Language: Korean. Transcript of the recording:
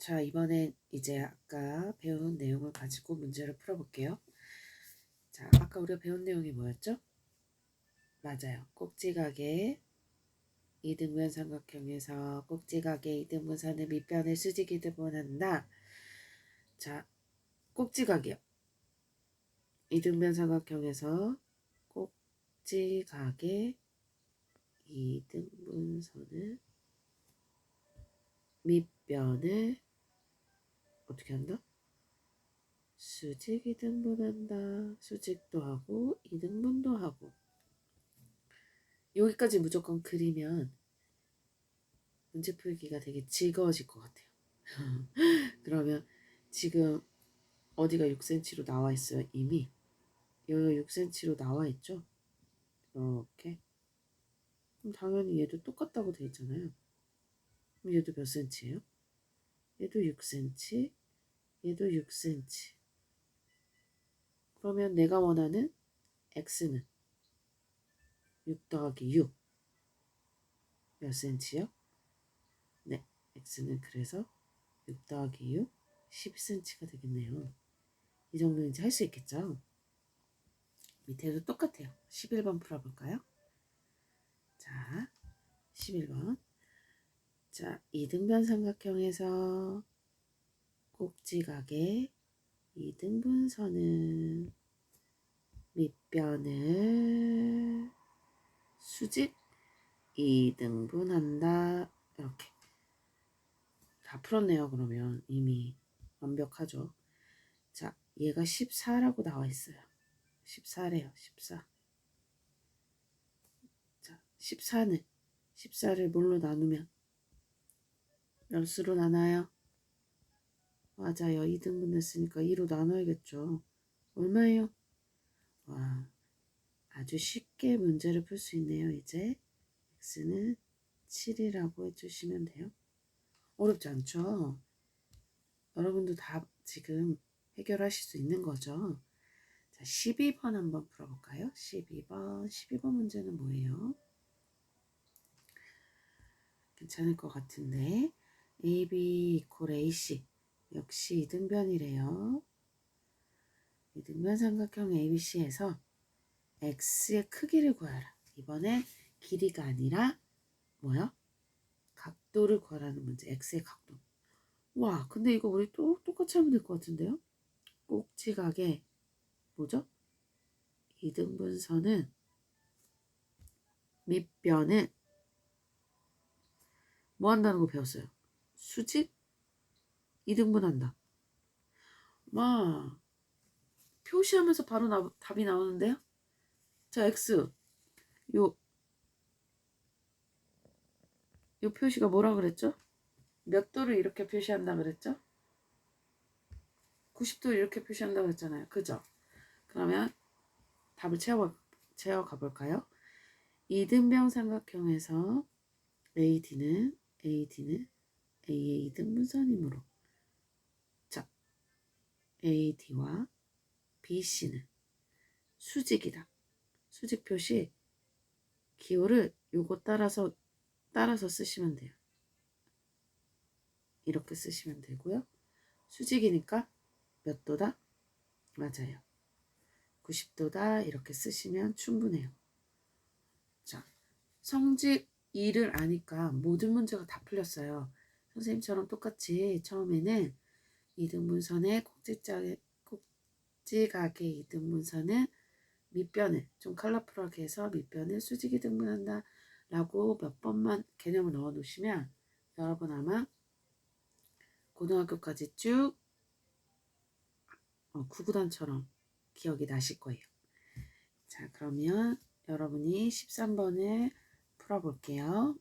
자, 이번엔 이제 아까 배운 내용을 가지고 문제를 풀어볼게요. 자, 아까 우리가 배운 내용이 뭐였죠? 맞아요. 꼭지각의 이등변 삼각형에서 꼭지각의 이등분 선의 밑변을 수직이 등분한다. 자, 꼭지각이요. 이등변 삼각형에서 꼭지각의 이등분선을 밑변을 어떻게 한다? 수직 이등분한다. 수직도 하고 이등분도 하고 여기까지 무조건 그리면 문제 풀기가 되게 즐거워질 것 같아요. 그러면 지금 어디가 6cm로 나와 있어요? 이미 여기가 6cm로 나와 있죠? 이렇게 그럼 당연히 얘도 똑같다고 돼 있잖아요. 얘도 몇 cm예요? 얘도 6cm, 얘도 6cm. 그러면 내가 원하는 x는 6 더하기 6. 몇 cm요? 네, x는 그래서 6 더하기 6, 10cm가 되겠네요. 이 정도는 이제 할 수 있겠죠? 밑에도 똑같아요. 11번 풀어볼까요? 자, 11번. 자, 이등변 삼각형에서 꼭지각의 이 등분선은 밑변을 수직 이등분한다. 이렇게 다 풀었네요. 그러면 이미 완벽하죠. 자, 얘가 14라고 나와 있어요. 14래요. 14. 자, 14는 14를 뭘로 나누면 몇 수로 나눠요? 맞아요. 2등분 했으니까 2로 나눠야겠죠. 얼마예요? 와, 아주 쉽게 문제를 풀 수 있네요. 이제 x는 7이라고 해주시면 돼요. 어렵지 않죠? 여러분도 다 지금 해결하실 수 있는 거죠? 자, 12번 한번 풀어볼까요? 12번. 12번 문제는 뭐예요? 괜찮을 것 같은데. AB 이퀄 AC. 역시 이등변이래요. 이등변 삼각형 ABC에서 x의 크기를 구하라. 이번엔 길이가 아니라 뭐야? 각도를 구하라는 문제. x의 각도. 와, 근데 이거 우리 또 똑같이 하면 될 것 같은데요? 꼭지각의 뭐죠? 이등분선은 밑변은 뭐 한다는 거 배웠어요? 수직 이등분한다. 와, 표시하면서 바로 나, 답이 나오는데요? 자, x. 요, 요 표시가 뭐라 그랬죠? 몇 도를 이렇게 표시한다 그랬죠? 90도를 이렇게 표시한다 그랬잖아요. 그죠? 그러면 답을 채워, 채워 가 볼까요? 이등병 삼각형에서 AD는, AD는 A의 이등분선이므로 자, AD와 BC는 수직이다. 수직 표시 기호를 요거 따라서 따라서 쓰시면 돼요. 이렇게 쓰시면 되고요. 수직이니까 몇 도다? 맞아요. 90도다 이렇게 쓰시면 충분해요. 자, 성직 2를 아니까 모든 문제가 다 풀렸어요. 선생님처럼 똑같이 처음에는 이등분선의 꼭지각의 이등분선은 밑변을 좀 컬러풀하게 해서 밑변을 수직이 등분한다 라고 몇 번만 개념을 넣어 놓으시면 여러분 아마 고등학교까지 쭉 어, 구구단처럼 기억이 나실 거예요. 자 그러면 여러분이 13번을 풀어볼게요.